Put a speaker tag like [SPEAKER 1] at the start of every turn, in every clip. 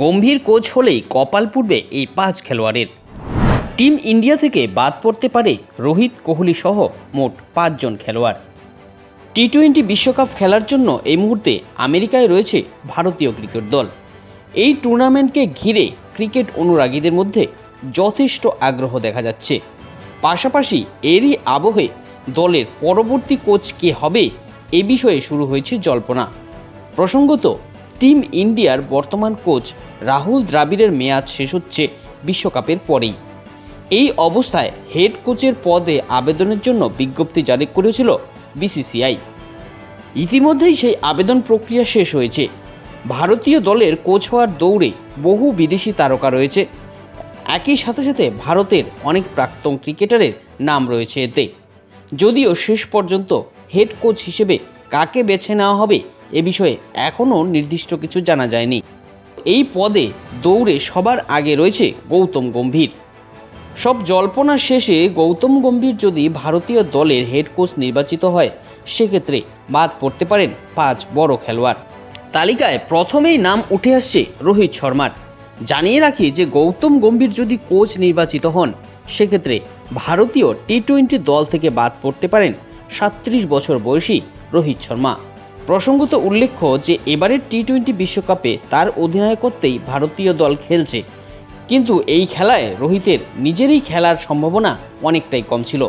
[SPEAKER 1] গম্ভীর coach হলেই কপাল পূর্বে এই পাঁচ খেলোয়াড়ের। টিম ইন্ডিয়া থেকে বাদ পড়তে পারে রোহিত কোহলি সহ মোট পাঁচজন খেলোয়াড়। টি টোয়েন্টি বিশ্বকাপ খেলার জন্য এই মুহূর্তে আমেরিকায় রয়েছে ভারতীয় ক্রিকেট দল। এই টুর্নামেন্টকে ঘিরে ক্রিকেট অনুরাগীদের মধ্যে যথেষ্ট আগ্রহ দেখা যাচ্ছে। পাশাপাশি এরই আবহে দলের পরবর্তী কোচ কে হবে এ বিষয়ে শুরু হয়েছে জল্পনা। প্রসঙ্গত টিম ইন্ডিয়ার বর্তমান কোচ রাহুল দ্রাবিড়ের মেয়াদ শেষ হচ্ছে বিশ্বকাপের পরেই। এই অবস্থায় হেড কোচের পদে আবেদনের জন্য বিজ্ঞপ্তি জারি করেছিল বিসিসিআই। ইতিমধ্যেই সেই আবেদন প্রক্রিয়া শেষ হয়েছে। ভারতীয় দলের কোচ হওয়ার দৌড়ে বহু বিদেশি তারকা রয়েছে। একই সাথে সাথে ভারতের অনেক প্রাক্তন ক্রিকেটারের নাম রয়েছে এতে। যদিও শেষ পর্যন্ত হেড কোচ হিসেবে কাকে বেছে নেওয়া হবে এ বিষয়ে এখনও নির্দিষ্ট কিছু জানা যায়নি। এই পদে দৌড়ে সবার আগে রয়েছে গৌতম গম্ভীর। সব জল্পনা শেষে গৌতম গম্ভীর যদি ভারতীয় দলের হেড কোচ নির্বাচিত হয়, সেক্ষেত্রে বাদ পড়তে পারেন পাঁচ বড় খেলোয়াড়। তালিকায় প্রথমেই নাম উঠে আসছে রোহিত শর্মার। জানিয়ে রাখি যে গৌতম গম্ভীর যদি কোচ নির্বাচিত হন, সেক্ষেত্রে ভারতীয় টি টোয়েন্টি দল থেকে বাদ পড়তে পারেন সাত্রিশ বছর বয়সী রোহিত শর্মা। প্রসঙ্গত উল্লেখ্য যে, এবারের টি টোয়েন্টি বিশ্বকাপে তার অধিনায়কত্বেই ভারতীয় দল খেলছে। কিন্তু এই খেলায় রোহিতের নিজেরই খেলার সম্ভাবনা অনেকটাই কম ছিল।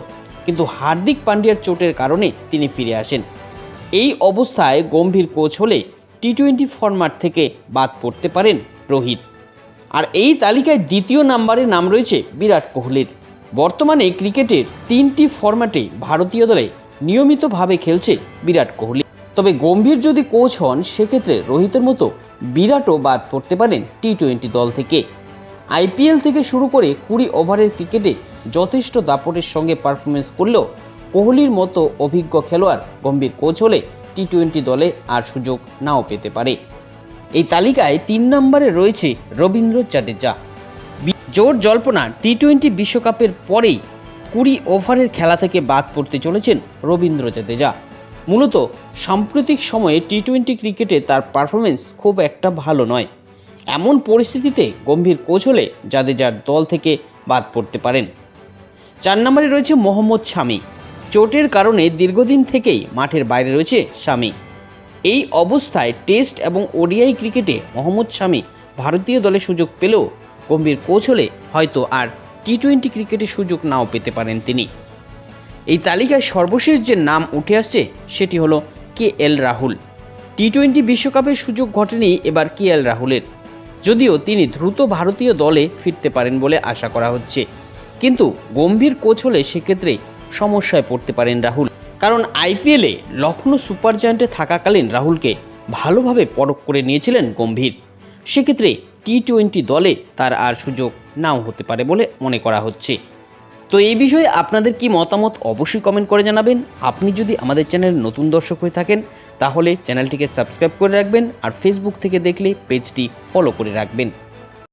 [SPEAKER 1] কিন্তু হার্দিক পান্ডিয়ার চোটের কারণে তিনি ফিরে আসেন। এই অবস্থায় গম্ভীর কোচ হলে টি টোয়েন্টি ফরম্যাট থেকে বাদ পড়তে পারেন রোহিত। আর এই তালিকায় দ্বিতীয় নাম্বারে নাম রয়েছে বিরাট কোহলির। বর্তমানে ক্রিকেটের তিনটি ফরম্যাটে ভারতীয় দলে নিয়মিতভাবে খেলছে বিরাট কোহলি। তবে গম্ভীর যদি কোচ হন, সেক্ষেত্রে রোহিতের মতো বিরাটও বাদ পড়তে পারেন টি টোয়েন্টি দল থেকে। আইপিএল থেকে শুরু করে কুড়ি ওভারের ক্রিকেটে যথেষ্ট দাপটের সঙ্গে পারফরমেন্স করলেও কোহলির মতো অভিজ্ঞ খেলোয়াড় গম্ভীর কোচ হলে টি টোয়েন্টি দলে আর সুযোগ নাও পেতে পারে। এই তালিকায় তিন নম্বরে রয়েছে রবীন্দ্র জাদেজা বি- জোর জল্পনা টি টোয়েন্টি বিশ্বকাপের পরেই কুড়ি ওভারের খেলা থেকে বাদ পড়তে চলেছেন রবীন্দ্র জাদেজা মূলত সাম্প্রতিক সময়ে টি টোয়েন্টি ক্রিকেটে তার পারফরমেন্স খুব একটা ভালো নয়। এমন পরিস্থিতিতে গম্ভীর কোচ হলে জাদেজার দল থেকে বাদ পড়তে পারেন। চার নম্বরে রয়েছে মোহাম্মদ শামি। চোটের কারণে দীর্ঘদিন থেকেই মাঠের বাইরে রয়েছে শামি। এই অবস্থায় টেস্ট এবং ওডিআই ক্রিকেটে মোহাম্মদ শামি ভারতীয় দলে সুযোগ পেলেও গম্ভীর কোচ হলে হয়তো আর টি টোয়েন্টি ক্রিকেটে সুযোগ নাও পেতে পারেন তিনি। এই তালিকায় সর্বশেষ যে নাম উঠে আসছে, সেটি হলো কে এল রাহুল। টি টোয়েন্টি বিশ্বকাপের সুযোগ ঘটেনি এবার কে এল রাহুলের। যদিও তিনি দ্রুত ভারতীয় দলে ফিরতে পারেন বলে আশা করা হচ্ছে। কিন্তু গম্ভীর কোচ হলে সেক্ষেত্রে সমস্যায় পড়তে পারেন রাহুল। কারণ আইপিএলে লখনৌ সুপার জায়ান্টে থাকাকালীন রাহুলকে ভালোভাবে পরখ করে নিয়েছিলেন গম্ভীর। সেক্ষেত্রে টি টোয়েন্টি দলে তার আর সুযোগ নাও হতে পারে বলে মনে করা হচ্ছে। তো এই বিষয়ে আপনাদের কি মতামত অবশ্যই কমেন্ট করে জানাবেন। আপনি যদি আমাদের চ্যানেল নতুন দর্শক হয়ে থাকেন, তাহলে চ্যানেলটিকে সাবস্ক্রাইব করে রাখবেন আর ফেসবুক থেকে দেখলে পেজটি ফলো করে রাখবেন।